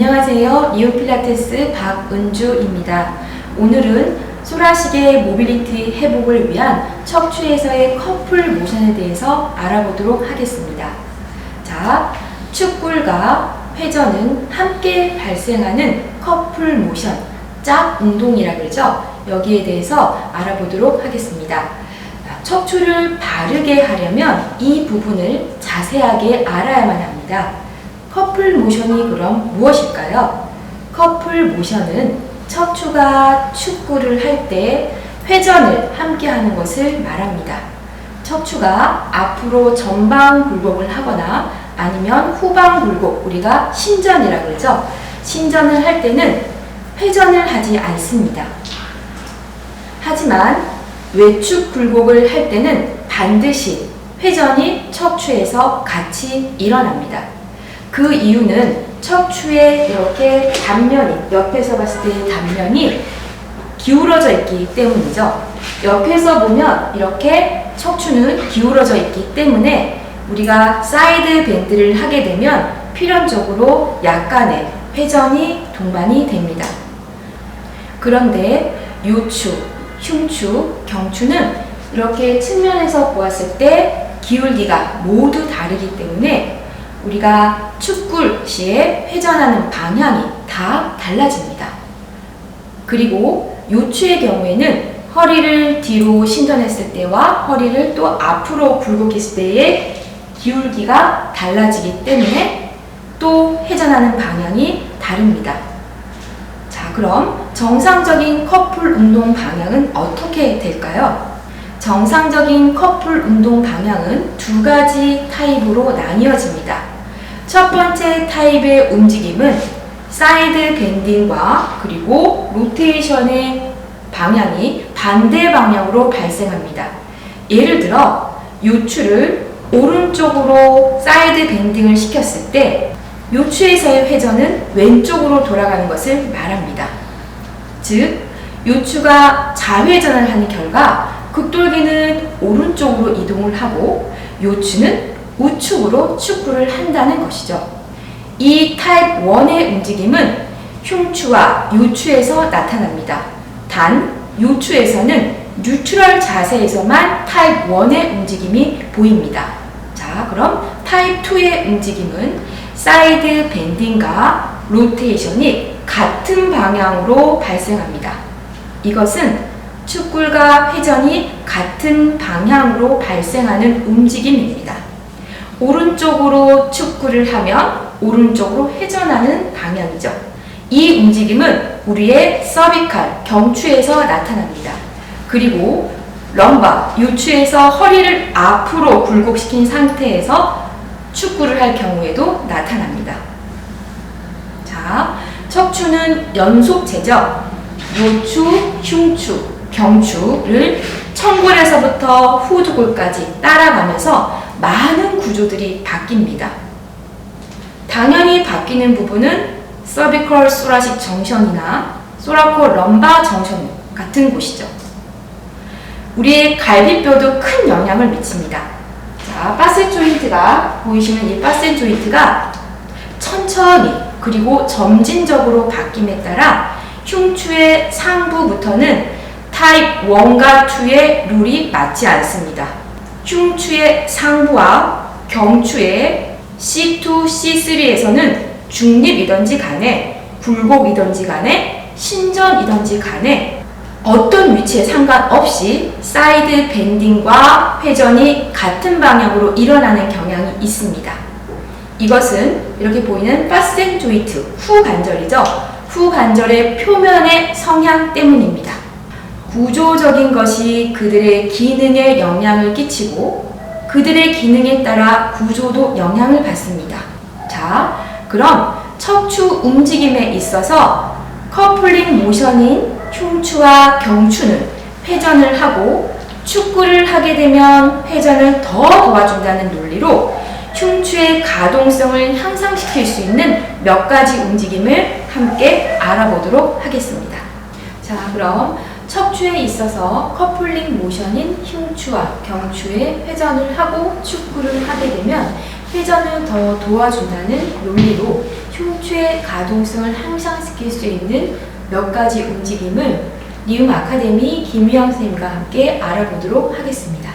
안녕하세요. 니오필라테스 박은주입니다. 오늘은 소라시계 모빌리티 회복을 위한 척추에서의 커플 모션에 대해서 알아보도록 하겠습니다. 자, 축굴과 회전은 함께 발생하는 커플 모션, 짝 운동이라 그러죠. 여기에 대해서 알아보도록 하겠습니다. 척추를 바르게 하려면 이 부분을 자세하게 알아야만 합니다. 커플 모션이 그럼 무엇일까요? 커플 모션은 척추가 축구를 할 때 회전을 함께 하는 것을 말합니다. 척추가 앞으로 전방 굴곡을 하거나 아니면 후방 굴곡, 우리가 신전이라고 그러죠. 신전을 할 때는 회전을 하지 않습니다. 하지만 외축 굴곡을 할 때는 반드시 회전이 척추에서 같이 일어납니다. 그 이유는 척추의 이렇게 단면이, 옆에서 봤을 때 단면이 기울어져 있기 때문이죠. 옆에서 보면 이렇게 척추는 기울어져 있기 때문에 우리가 사이드 밴드를 하게 되면 필연적으로 약간의 회전이 동반이 됩니다. 그런데 요추, 흉추, 경추는 이렇게 측면에서 보았을 때 기울기가 모두 다르기 때문에 우리가 축굴 시에 회전하는 방향이 다 달라집니다. 그리고 요추의 경우에는 허리를 뒤로 신전했을 때와 허리를 또 앞으로 굴곡했을 때의 기울기가 달라지기 때문에 또 회전하는 방향이 다릅니다. 자, 그럼 정상적인 커플 운동 방향은 어떻게 될까요? 정상적인 커플 운동 방향은 두 가지 타입으로 나뉘어집니다. 첫 번째 타입의 움직임은 사이드 밴딩과 그리고 로테이션의 방향이 반대 방향으로 발생합니다. 예를 들어 요추를 오른쪽으로 사이드 밴딩을 시켰을 때 요추에서의 회전은 왼쪽으로 돌아가는 것을 말합니다. 즉, 요추가 좌회전을 하는 결과 극돌기는 오른쪽으로 이동을 하고 요추는 우측으로 축구를 한다는 것이죠. 이 타입 1의 움직임은 흉추와 요추에서 나타납니다. 단, 요추에서는 뉴트럴 자세에서만 타입 1의 움직임이 보입니다. 자, 그럼 타입 2의 움직임은 사이드 밴딩과 로테이션이 같은 방향으로 발생합니다. 이것은 축굴과 회전이 같은 방향으로 발생하는 움직임입니다. 오른쪽으로 축구를 하면 오른쪽으로 회전하는 방향이죠. 이 움직임은 우리의 서비칼, 경추에서 나타납니다. 그리고 럼바, 요추에서 허리를 앞으로 굴곡시킨 상태에서 축구를 할 경우에도 나타납니다. 자, 척추는 연속체죠. 요추, 흉추, 경추를 청골에서부터 후두골까지 따라가면서 많은 구조들이 바뀝니다. 당연히 바뀌는 부분은 서비컬 소라식 정션이나 소라코 럼바 정션 같은 곳이죠. 우리의 갈비뼈도 큰 영향을 미칩니다. 자, 파센 조인트가 보이시는 이 파센 조인트가 천천히 그리고 점진적으로 바뀜에 따라 흉추의 상부부터는 타입 1과 2의 룰이 맞지 않습니다. 흉추의 상부와 경추의 C2, C3에서는 중립이든지 간에 굴곡이든지 간에 신전이든지 간에 어떤 위치에 상관없이 사이드 밴딩과 회전이 같은 방향으로 일어나는 경향이 있습니다. 이것은 이렇게 보이는 파센 조이트 후 관절이죠. 후 관절의 표면의 성향 때문입니다. 구조적인 것이 그들의 기능에 영향을 끼치고 그들의 기능에 따라 구조도 영향을 받습니다. 자, 그럼 척추 움직임에 있어서 커플링 모션인 흉추와 경추는 회전을 하고 축구를 하게 되면 회전을 더 도와준다는 논리로 흉추의 가동성을 향상시킬 수 있는 몇 가지 움직임을 함께 알아보도록 하겠습니다. 자, 그럼 척추에 있어서 커플링 모션인 흉추와 경추의 회전을 하고 축구를 하게 되면 회전을 더 도와준다는 논리로 흉추의 가동성을 향상시킬 수 있는 몇 가지 움직임을 리움 아카데미 김유영 선생님과 함께 알아보도록 하겠습니다.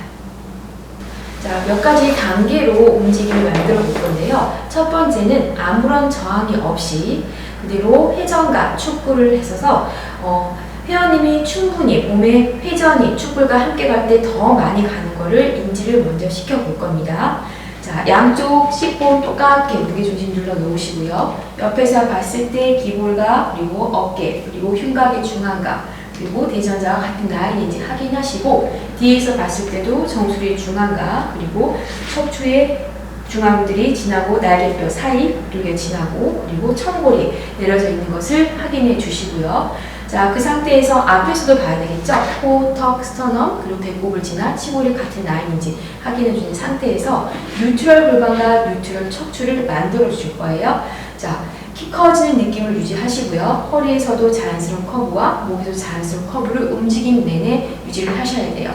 자, 몇 가지 단계로 움직임을 만들어 볼 건데요. 첫 번째는 아무런 저항이 없이 그대로 회전과 축구를 했어서 어, 회원님이 충분히 몸의 회전이 축구가 함께 갈 때 더 많이 가는 거를 인지를 먼저 시켜볼 겁니다. 자, 양쪽 씹본 똑같게 무게중심 눌러 놓으시고요. 옆에서 봤을 때 기볼과 그리고 어깨 그리고 흉곽의 중앙각 그리고 대전자와 같은 라인인지 확인하시고 뒤에서 봤을 때도 정수리의 중앙각 그리고 척추의 중앙들이 지나고 날개뼈 사이 그리고 지나고 그리고 천골이 내려져 있는 것을 확인해 주시고요. 자, 그 상태에서 앞에서도 봐야 되겠죠? 코, 턱, 스터넘, 그리고 배꼽을 지나 치골이 같은 라인인지 확인해 주는 상태에서 뉴트럴 골반과 뉴트럴 척추를 만들어 주실 거예요. 자, 키 커지는 느낌을 유지하시고요. 허리에서도 자연스러운 커브와 목에도 자연스러운 커브를 움직임 내내 유지를 하셔야 돼요.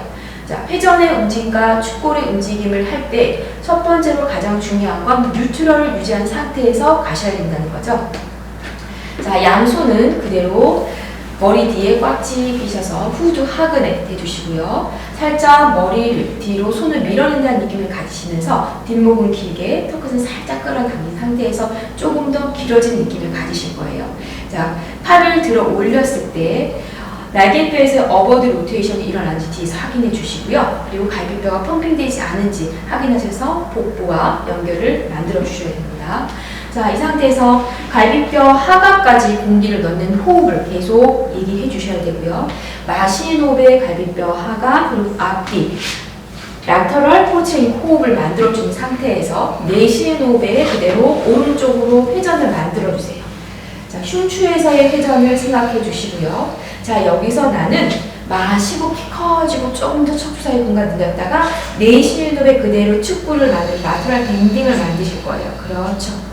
자, 회전의 움직임과 축골의 움직임을 할 때 첫 번째로 가장 중요한 건 뉴트럴을 유지한 상태에서 가셔야 된다는 거죠. 자, 양손은 그대로 머리 뒤에 꽉 쥐히셔서 후두 하근에 대주시고요. 살짝 머리를 뒤로 손을 밀어낸다는 느낌을 가지시면서 뒷목은 길게, 턱끝은 살짝 끌어당긴 상태에서 조금 더 길어진 느낌을 가지실 거예요. 자, 팔을 들어 올렸을 때 날개뼈에서 어버드 로테이션이 일어나는지 뒤에서 확인해 주시고요. 그리고 갈비뼈가 펌핑되지 않은지 확인하셔서 복부와 연결을 만들어 주셔야 됩니다. 자, 이 상태에서 갈비뼈 하각까지 공기를 넣는 호흡을 계속 얘기해 주셔야 되고요. 마시는 호흡에 갈비뼈 하각, 그리고 앞뒤, 라터럴 포체인 호흡을 만들어주는 상태에서 내쉬는 호흡에 그대로 오른쪽으로 회전을 만들어주세요. 자, 흉추에서의 회전을 생각해 주시고요. 자, 여기서 나는 마시고 키 커지고 조금 더 척추 사이 공간 늘렸다가 내쉬는 호흡에 그대로 축구를 만들 라터럴 밴딩을 만드실 거예요. 그렇죠.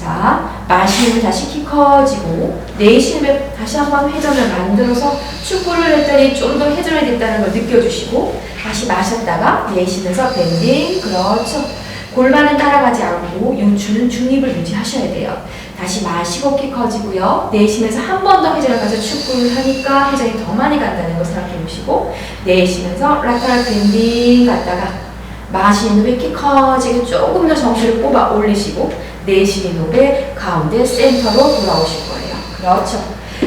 자, 마시면 다시 키 커지고 내쉬면 다시 한번 회전을 만들어서 축구를 했더니 좀 더 회전이 됐다는 걸 느껴주시고 다시 마셨다가 내쉬면서 밴딩 그렇죠. 골반은 따라가지 않고 흉추는 중립을 유지하셔야 돼요. 다시 마시고 키 커지고요. 내쉬면서 한 번 더 회전을 가서 축구를 하니까 회전이 더 많이 간다는 걸 생각해 보시고 내쉬면서 라테럴 밴딩 갔다가 마시는 후에 키 커지게 조금 더 정수를 뽑아 올리시고 내쉬는 후에 가운데 센터로 돌아오실 거예요. 그렇죠.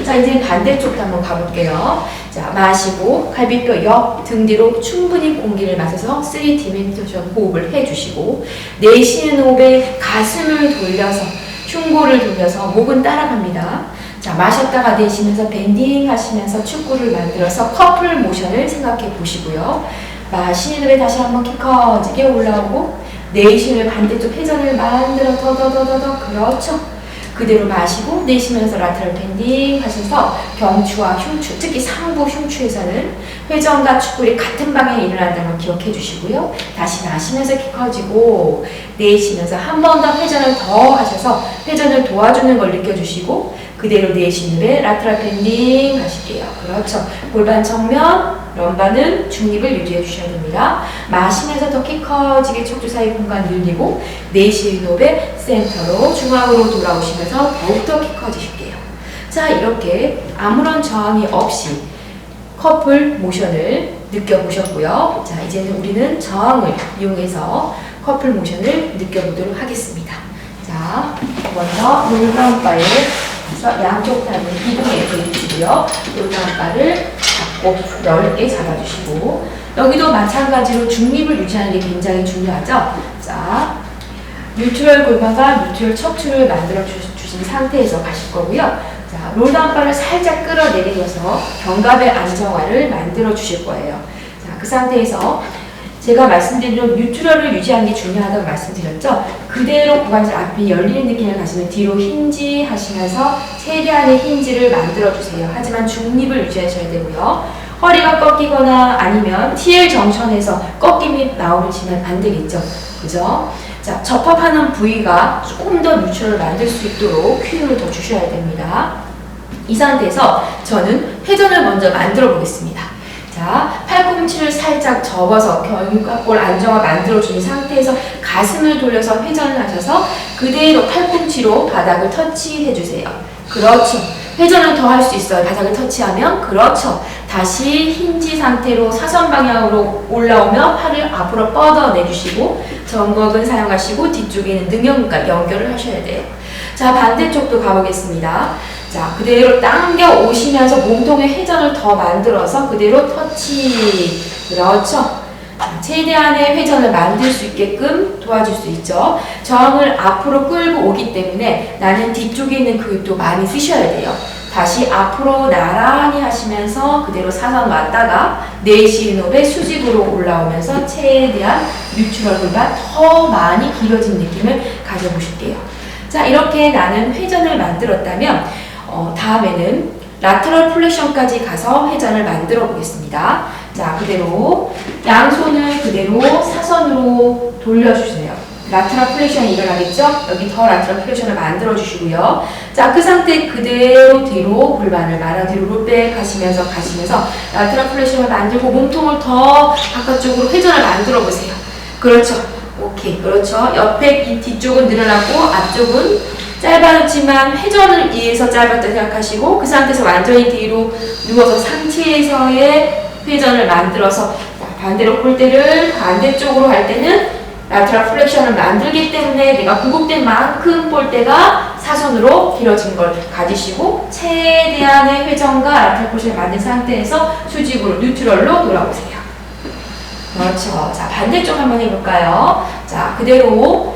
자, 이제 반대쪽도 한번 가볼게요. 자, 마시고 갈비뼈 옆 등 뒤로 충분히 공기를 마셔서 3디멘션 호흡을 해주시고 내쉬는 호흡에 가슴을 돌려서 흉골을 돌려서 목은 따라갑니다. 자, 마셨다가 내쉬면서 밴딩 하시면서 축구를 만들어서 커플 모션을 생각해 보시고요. 마시는 후에 다시 한번 키 커지게 올라오고 내쉬는 반대쪽 회전을 만들어 더더더더더 그렇죠. 그대로 마시고 내쉬면서 라테럴 밴딩 하셔서 경추와 흉추, 특히 상부 흉추에서는 회전과 축구리 같은 방향에 일어난다는 걸 기억해 주시고요. 다시 마시면서 키 커지고 내쉬면서 한 번 더 회전을 더 하셔서 회전을 도와주는 걸 느껴주시고 그대로 내쉬는 후에 라테럴 밴딩 하실게요. 그렇죠. 골반 정면, 럼바는 중립을 유지해 주셔야 됩니다. 마시면서 더 키 커지게 척추 사이 공간 늘리고 내쉬는 호흡에 센터로 중앙으로 돌아오시면서 더욱더 키 커지실게요. 자 이렇게 아무런 저항이 없이 커플 모션을 느껴보셨고요. 자 이제는 우리는 저항을 이용해서 커플 모션을 느껴보도록 하겠습니다. 자 먼저 놀라운 바에 양쪽 다리를 기둥에 대주시고요. 놀라운 바를 넓게 잡아주시고 여기도 마찬가지로 중립을 유지하는 게 굉장히 중요하죠. 자, 뉴트럴 골반과 뉴트럴 척추를 만들어 주, 신 상태에서 가실 거고요. 자, 롤다운 바를 살짝 끌어내리면서 견갑의 안정화를 만들어 주실 거예요. 자, 그 상태에서 제가 말씀드린 뉴트럴을 유지하는 게 중요하다고 말씀드렸죠. 그대로 고관절 앞이 열리는 느낌을 가시면 뒤로 힌지 하시면서 최대한의 힌지를 만들어 주세요. 하지만 중립을 유지하셔야 되고요. 허리가 꺾이거나 아니면 TL 정천에서 꺾임이 나오시면 안 되겠죠. 그죠? 자, 접합하는 부위가 조금 더 뉴트럴을 만들 수 있도록 큐를 더 주셔야 됩니다. 이 상태에서 저는 회전을 먼저 만들어 보겠습니다. 자, 팔꿈 팔꿈치를 살짝 접어서 견갑골 안정화 만들어주는 상태에서 가슴을 돌려서 회전을 하셔서 그대로 팔꿈치로 바닥을 터치해주세요. 그렇죠. 회전을 더 할 수 있어요. 바닥을 터치하면. 그렇죠. 다시 힌지 상태로 사선 방향으로 올라오며 팔을 앞으로 뻗어내주시고 정곡은 사용하시고 뒤쪽에는 능형과 연결을 하셔야 돼요. 자, 반대쪽도 가보겠습니다. 자, 그대로 당겨 오시면서 몸통의 회전을 더 만들어서 그대로 터치. 그렇죠. 자, 최대한의 회전을 만들 수 있게끔 도와줄 수 있죠. 저항을 앞으로 끌고 오기 때문에 나는 뒤쪽에 있는 근육도 많이 쓰셔야 돼요. 다시 앞으로 나란히 하시면서 그대로 사선 왔다가 내쉬는 호흡에 수직으로 올라오면서 최대한 뉴트럴 골반 더 많이 길어진 느낌을 가져보실게요. 자, 이렇게 나는 회전을 만들었다면 어, 다음에는 라테럴 플렉션까지 가서 회전을 만들어 보겠습니다. 자, 그대로 양손을 그대로 사선으로 돌려주세요. 라테럴 플렉션이 일어나겠죠? 여기 더 라테럴 플렉션을 만들어 주시고요. 자, 그 상태 그대로 뒤로 골반을 말아 뒤로 롤백 하시면서 가시면서 라테럴 플렉션을 만들고 몸통을 더 바깥쪽으로 회전을 만들어 보세요. 그렇죠. 오케이. 그렇죠. 옆에 이 뒤쪽은 늘어나고 앞쪽은 짧아졌지만 회전을 위해서 짧았다 생각하시고 그 상태에서 완전히 뒤로 누워서 상체에서의 회전을 만들어서 자, 반대로 볼때를 반대쪽으로 할 때는 라테럴 플렉션을 만들기 때문에 내가 굴곡된 만큼 볼때가 사선으로 길어진 걸 가지시고 최대한의 회전과 라테럴 플렉션을 만든 상태에서 수직으로 뉴트럴로 돌아오세요. 그렇죠. 자, 반대쪽 한번 해볼까요? 자, 그대로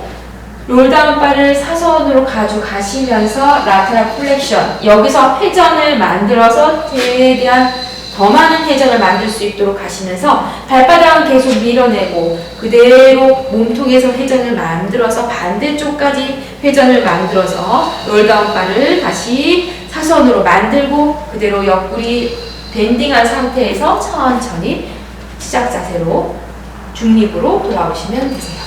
롤다운 바를 사선으로 가져가시면서 라테럴 플렉션. 여기서 회전을 만들어서 최대한 더 많은 회전을 만들 수 있도록 하시면서 발바닥은 계속 밀어내고 그대로 몸통에서 회전을 만들어서 반대쪽까지 회전을 만들어서 롤다운 바를 다시 사선으로 만들고 그대로 옆구리 밴딩한 상태에서 천천히 시작 자세로 중립으로 돌아오시면 되세요.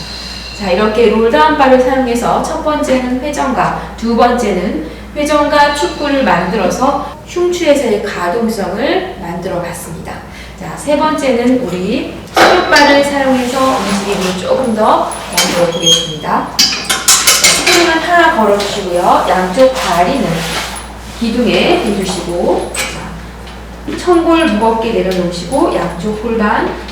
자, 이렇게 롤다운 바를 사용해서 첫 번째는 회전과 두 번째는 회전과 축구를 만들어서 흉추에서의 가동성을 만들어 봤습니다. 자, 세 번째는 우리 스크바를 사용해서 움직임을 조금 더 만들어 보겠습니다. 스크링은 하나 걸어 주시고요. 양쪽 다리는 기둥에 대주시고 청골 무겁게 내려놓으시고 양쪽 골반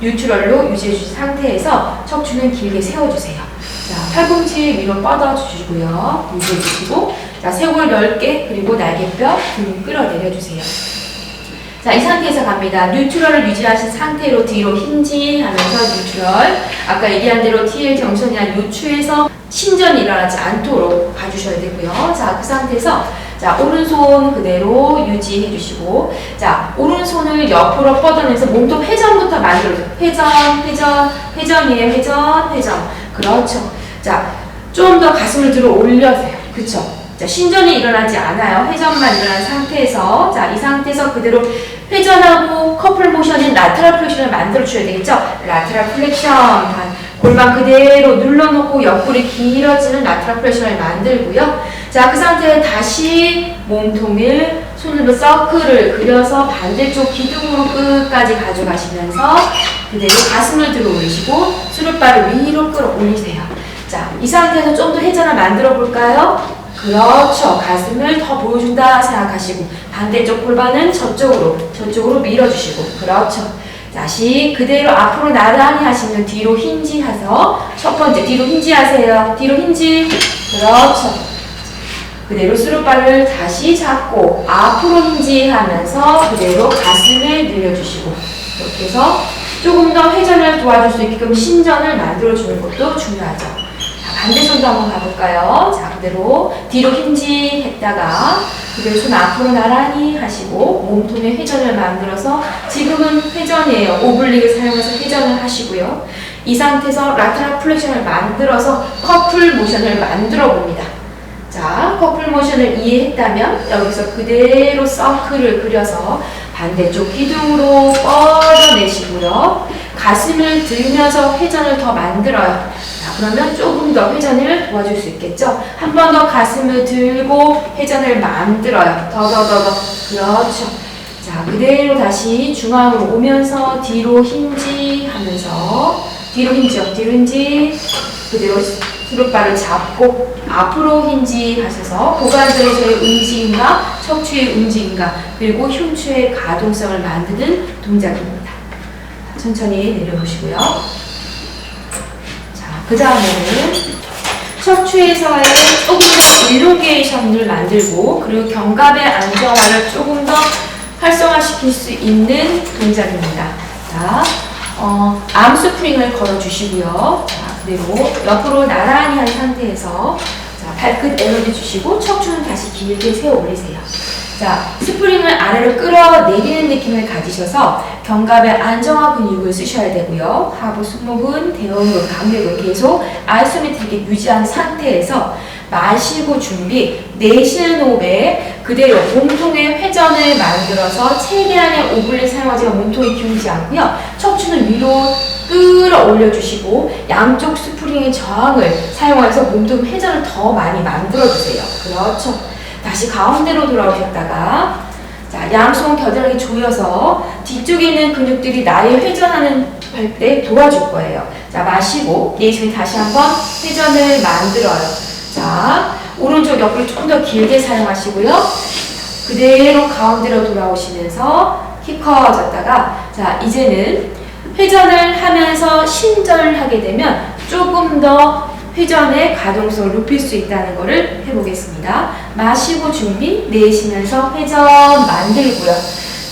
뉴트럴로 유지해 주신 상태에서 척추는 길게 세워주세요. 자, 팔꿈치 위로 뻗어주시고요. 유지해 주시고 자, 쇄골 넓게 그리고 날개뼈 등 끌어내려 주세요. 자, 이 상태에서 갑니다. 뉴트럴을 유지하신 상태로 뒤로 힌지 하면서 뉴트럴. 아까 얘기한 대로 TL 정선이나 요추에서 신전이 일어나지 않도록 봐주셔야 되고요. 자, 그 상태에서 자, 오른손 그대로 유지해 주시고, 자, 오른손을 옆으로 뻗어내서 몸통 회전부터 만들어줘요. 회전, 회전, 회전이에요. 회전, 회전. 그렇죠. 자, 좀 더 가슴을 들어 올려세요. 그쵸? 자, 신전이 일어나지 않아요. 회전만 일어난 상태에서. 자, 이 상태에서 그대로 회전하고 커플 모션인 라테럴 플렉션을 만들어 주셔야 되겠죠? 라테럴 플렉션. 골반 그대로 눌러놓고 옆구리 길어지는 라테럴 플렉션을 만들고요. 자, 그 상태에 다시 몸통을 손으로 서클을 그려서 반대쪽 기둥으로 끝까지 가져가시면서 그대로 가슴을 들어 올리시고 수릎발을 위로 끌어 올리세요. 자, 이 상태에서 좀 더 회전을 만들어 볼까요? 그렇죠. 가슴을 더 보여준다 생각하시고 반대쪽 골반은 저쪽으로 저쪽으로 밀어주시고 그렇죠. 다시 그대로 앞으로 나란히 하시면 뒤로 힌지 하서 첫 번째 뒤로 힌지 하세요. 뒤로 힌지 그렇죠. 그대로 수루발을 다시 잡고 앞으로 힌지 하면서 그대로 가슴을 늘려주시고 이렇게 해서 조금 더 회전을 도와줄 수 있게끔 신전을 만들어주는 것도 중요하죠. 자, 반대손도 한번 가볼까요? 자, 그대로 뒤로 힌지 했다가 그대로 손 앞으로 나란히 하시고 몸통에 회전을 만들어서 지금은 회전이에요. 오블릭을 사용해서 회전을 하시고요. 이 상태에서 라테럴 플렉션을 만들어서 커플 모션을 만들어 봅니다. 자, 커플 모션을 이해했다면 여기서 그대로 서클을 그려서 반대쪽 기둥으로 뻗어내시고요. 가슴을 들면서 회전을 더 만들어요. 자, 그러면 조금 더 회전을 도와줄 수 있겠죠? 한 번 더 가슴을 들고 회전을 만들어요. 더, 더, 더, 더. 그렇죠. 자, 그대로 다시 중앙으로 오면서 뒤로 힌지 하면서 뒤로 힌지요. 뒤로 힌지 그대로 수릎발을 잡고 앞으로 힌지 하셔서 고관절에서의 움직임과 척추의 움직임과 그리고 흉추의 가동성을 만드는 동작입니다. 천천히 내려보시고요. 자, 그 다음에는 척추에서의 조금 더 일롱게이션을 만들고 그리고 견갑의 안정화를 조금 더 활성화시킬 수 있는 동작입니다. 자, 어, 암 스프링을 걸어주시고요. 자, 그대로 옆으로 나란히 한 상태에서 자, 발끝 에너지 주시고 척추는 다시 길게 세워 올리세요. 자, 스프링을 아래로 끌어내리는 느낌을 가지셔서 견갑의 안정화 근육을 쓰셔야 되고요. 하부 승모근, 대원근, 강력을 계속 아이소메트릭에 유지한 상태에서 마시고 준비, 내쉬는 호흡에 그대로 몸통의 회전을 만들어서 최대한의 오블리 사용하지만 몸통이 기울지 않고요. 척추는 위로 끌어올려 주시고 양쪽 스프링의 저항을 사용해서 몸통 회전을 더 많이 만들어 주세요. 그렇죠. 다시 가운데로 돌아오셨다가 자, 양손 겨드랑이 조여서 뒤쪽에 있는 근육들이 나의 회전하는 할 때 도와줄 거예요. 자, 마시고 내쉬면 다시 한번 회전을 만들어요. 자, 오른쪽 옆을 좀더 길게 사용하시고요. 그대로 가운데로 돌아오시면서 키 커졌다가 자, 이제는 회전을 하면서 신전을 하게 되면 조금 더 회전의 가동성을 높일 수 있다는 것을 해보겠습니다. 마시고 준비, 내쉬면서 회전 만들고요.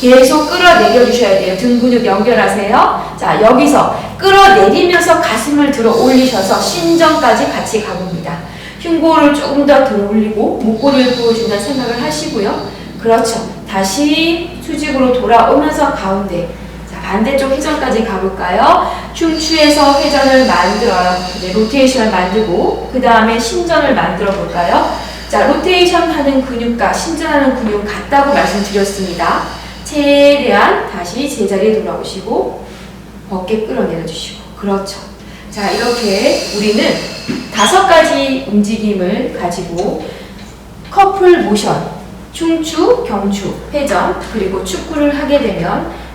계속 끌어내려 주셔야 돼요. 등 근육 연결하세요. 자, 여기서 끌어내리면서 가슴을 들어 올리셔서 신전까지 같이 가봅니다. 흉골을 조금 더 들어 올리고 목골을 부어준다는 생각을 하시고요. 그렇죠. 다시 수직으로 돌아오면서 가운데 자, 반대쪽 회전까지 가볼까요? 흉추에서 회전을 만들어요. 네, 로테이션을 만들고 그 다음에 신전을 만들어 볼까요? 자, 로테이션 하는 근육과 신전하는 근육 같다고 말씀드렸습니다. 최대한 다시 제자리에 돌아오시고 어깨 끌어내려 주시고 그렇죠. 자, 이렇게 우리는 다섯 가지 움직임을 가지고 커플 모션, 흉추, 경추, 회전, 그리고 축구를 하게 되면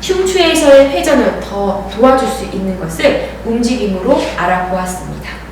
흉추에서의 회전을 더 도와줄 수 있는 것을 움직임으로 알아보았습니다.